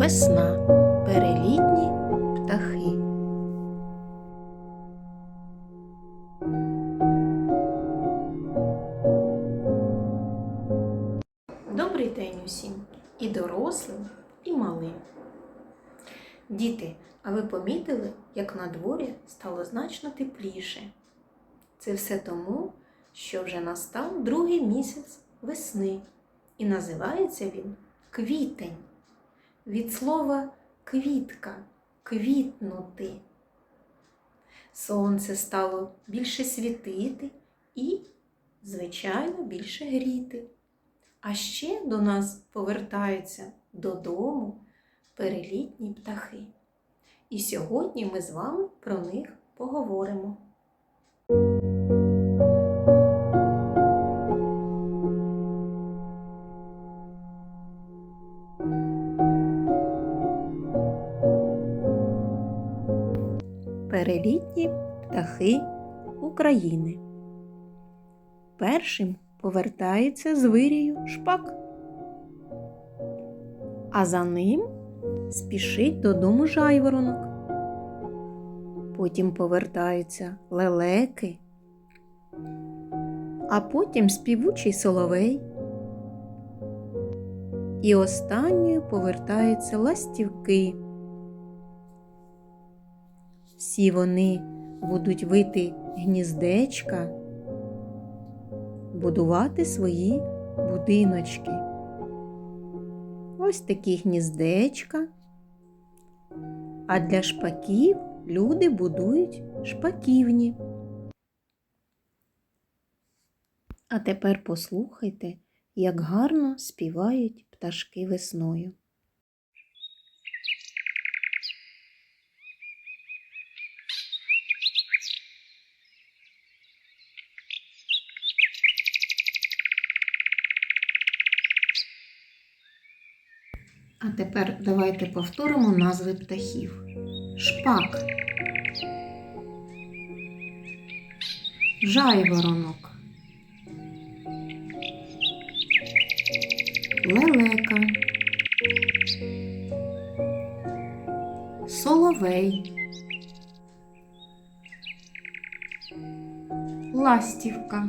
Весна. Перелітні птахи. Добрий день усім, і дорослим, і малим. Діти, а ви помітили, як на дворі стало значно тепліше? Це все тому, що вже настав другий місяць весни, і називається він квітень. Від слова квітка, квітнути. Сонце стало більше світити і, звичайно, більше гріти. А ще до нас повертаються додому перелітні птахи. І сьогодні ми з вами про них поговоримо. Перелітні птахи України. Першим повертається з вирію шпак. А за ним спішить додому жайворонок. Потім повертаються лелеки, а потім співучий соловей. І останньою повертаються ластівки. Всі вони будуть вити гніздечка, будувати свої будиночки. Ось такі гніздечка. А для шпаків люди будують шпаківні. А тепер послухайте, як гарно співають пташки весною. А тепер давайте повторимо назви птахів. Шпак. Жайворонок. Лелека. Соловей. Ластівка.